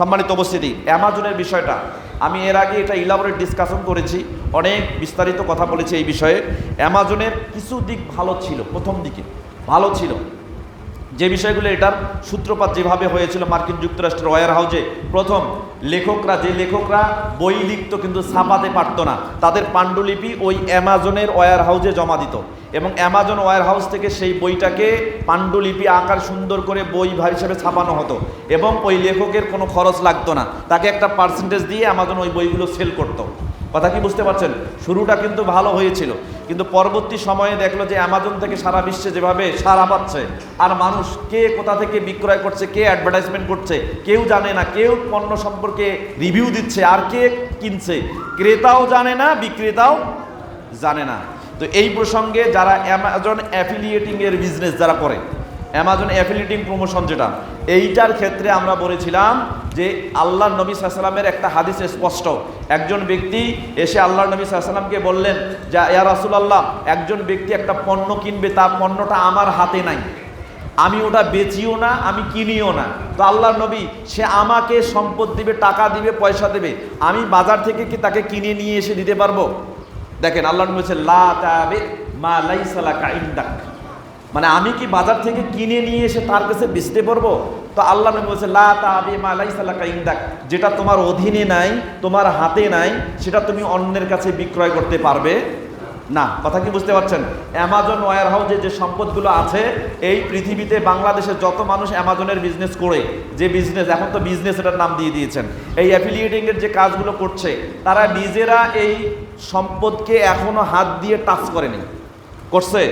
সম্মানিত উপস্থিতি, অ্যামাজনের বিষয়টা। আমি এর আগে এটা ইলাবোরেট ডিসকাশন করেছি, অনেক বিস্তারিত কথা বলেছি এই বিষয়ে। অ্যামাজনের কিছু দিক ভালো ছিল, প্রথম দিকে ভালো ছিল। যে বিষয়গুলো এটার সূত্রপাত যেভাবে হয়েছিল মার্কিন যুক্তরাষ্ট্রের ওয়ার হাউজে প্রথম, লেখকরা, যে লেখকরা বই লিখত কিন্তু ছাপাতে পারতো না, তাদের পাণ্ডুলিপি ওই অ্যামাজনের ওয়ার হাউজে জমা দিত এবং অ্যামাজন ওয়ার হাউস থেকে সেই বইটাকে পাণ্ডুলিপি আকার সুন্দর করে বই হিসেবে ছাপানো হতো এবং ওই লেখকের কোনো খরচ লাগতো না, তাকে একটা পার্সেন্টেজ দিয়ে অ্যামাজন ওই বইগুলো সেল করতো। কথা কি বুঝতে পারছেন? শুরুটা কিন্তু ভালো হয়েছিল। কিন্তু পরবর্তী সময়ে দেখল যে অ্যামাজন থেকে সারা বিশ্বে যেভাবে সারা পাচ্ছে, আর মানুষ কে কোথা থেকে বিক্রয় করছে, কে অ্যাডভার্টাইজমেন্ট করছে, কেউ জানে না, কেউ পণ্য সম্পর্কে রিভিউ দিচ্ছে, আর কে কিনছে, ক্রেতাও জানে না, বিক্রেতাও জানে না। তো এই প্রসঙ্গে যারা অ্যামাজন অ্যাফিলিয়েটিংয়ের বিজনেস যারা করে অ্যামাজন অ্যাফিলিটিং প্রমোশন যেটা, এইটার ক্ষেত্রে আমরা বলেছিলাম যে আল্লাহ নবী সাল্লামের একটা হাদিস স্পষ্ট। একজন ব্যক্তি এসে আল্লাহ নবী সাল্লামকে বললেন, যে, ইয়া রাসূলুল্লাহ, একজন ব্যক্তি একটা পণ্য কিনবে, তার পণ্যটা আমার হাতে নাই। আমি ওটা বেচিও না, আমি কিনিও না। তো আল্লাহ নবী, সে আমাকে সম্পদ দিবে, টাকা দিবে, পয়সা দেবে। আমি বাজার থেকে কি তাকে কিনে নিয়ে এসে দিতে পারব? দেখেন আল্লাহ নবী বলছে লা মা লাইসা লাকা ইনদাক। মানে আমি কি বাজার থেকে কিনে নিয়ে এসে তার কাছে বেচতে পারব? তো আল্লাহ বলছে, লা ইনদাক। যেটা তোমার অধীনে নাই, তোমার হাতে নাই, সেটা তুমি অন্যের কাছে বিক্রয় করতে পারবে। না, কথা কি বুঝতে পারছেন? অ্যামাজন ওয়ার হাউসে যে সম্পদগুলো আছে, এই পৃথিবীতে বাংলাদেশের যত মানুষ অ্যামাজনের বিজনেস করে, যে বিজনেস এখন তো বিজনেস এটার নাম দিয়ে দিয়েছেন, এই অ্যাফিলিয়েটিংয়ের যে কাজগুলো করছে, তারা নিজেরা এই সম্পদকে এখনও হাত দিয়ে টাচ করেনি। করছে?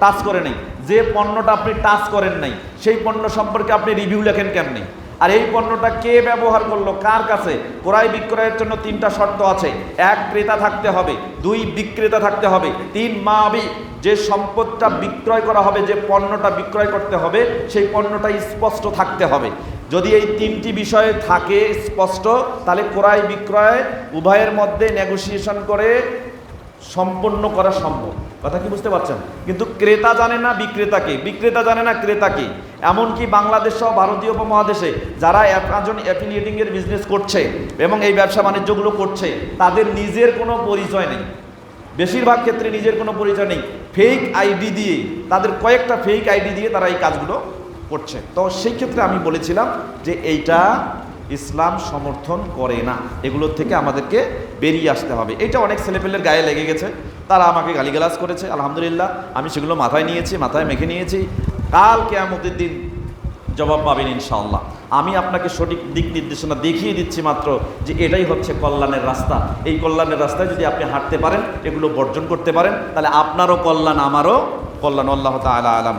টাচ করে নেই। যে পণ্যটা আপনি টাচ করেন নাই, সেই পণ্য সম্পর্কে আপনি রিভিউ লেখেন কেমনি? আর এই পণ্যটা কে ব্যবহার করল? কার কাছে? ক্রয় বিক্রয়ের জন্য তিনটা শর্ত আছে। এক, ক্রেতা থাকতে হবে। দুই, বিক্রেতা থাকতে হবে। তিন মাবি যে সম্পদটা বিক্রয় করা হবে, যে পণ্যটা বিক্রয় করতে হবে, সেই পণ্যটা স্পষ্ট থাকতে হবে। যদি এই তিনটি বিষয়ে থাকে স্পষ্ট, তাহলে ক্রয় বিক্রয় উভয়ের মধ্যে নেগোসিয়েশন করে সম্পন্ন করা সম্ভব। কথা কি বুঝতে পারছেন? কিন্তু ক্রেতা জানে না বিক্রেতাকে বিক্রেতা জানে না ক্রেতাকে এমনকি বাংলাদেশ সহ ভারতীয় উপমহাদেশে যারা একজন অ্যাফিলিয়েটিং এর বিজনেস করছে এবং এই ব্যবসা বাণিজ্যগুলো করছে, তাদের নিজের কোনো পরিচয় নেই। বেশিরভাগ ক্ষেত্রে নিজের কোনো পরিচয় নেই। ফেক আইডি দিয়ে, তাদের কয়েকটা ফেক আইডি দিয়ে তারা এই কাজগুলো করছে। তো সেই ক্ষেত্রে আমি বলেছিলাম যে এইটা ইসলাম সমর্থন করে না। এগুলোর থেকে আমাদেরকে বেরিয়ে আসতে হবে। এটা অনেক ছেলেপেলের গায়ে লেগে গেছে। তারা আমাকে গালিগালাজ করেছে, আলহামদুলিল্লাহ, আমি সেগুলো মাথায় নিয়েছি, মাথায় মেখে নিয়েছি। কাল কেয়ামতের দিন জবাব পাবেন ইনশাআল্লাহ। আমি আপনাকে সঠিক দিক নির্দেশনা দেখিয়ে দিচ্ছি মাত্র যে এটাই হচ্ছে কল্যাণের রাস্তা। এই কল্যাণের রাস্তায় যদি আপনি হাঁটতে পারেন, এগুলো বর্জন করতে পারেন, তাহলে আপনারও কল্যাণ, আমারও কল্যাণ। আল্লাহ তালা আলাম।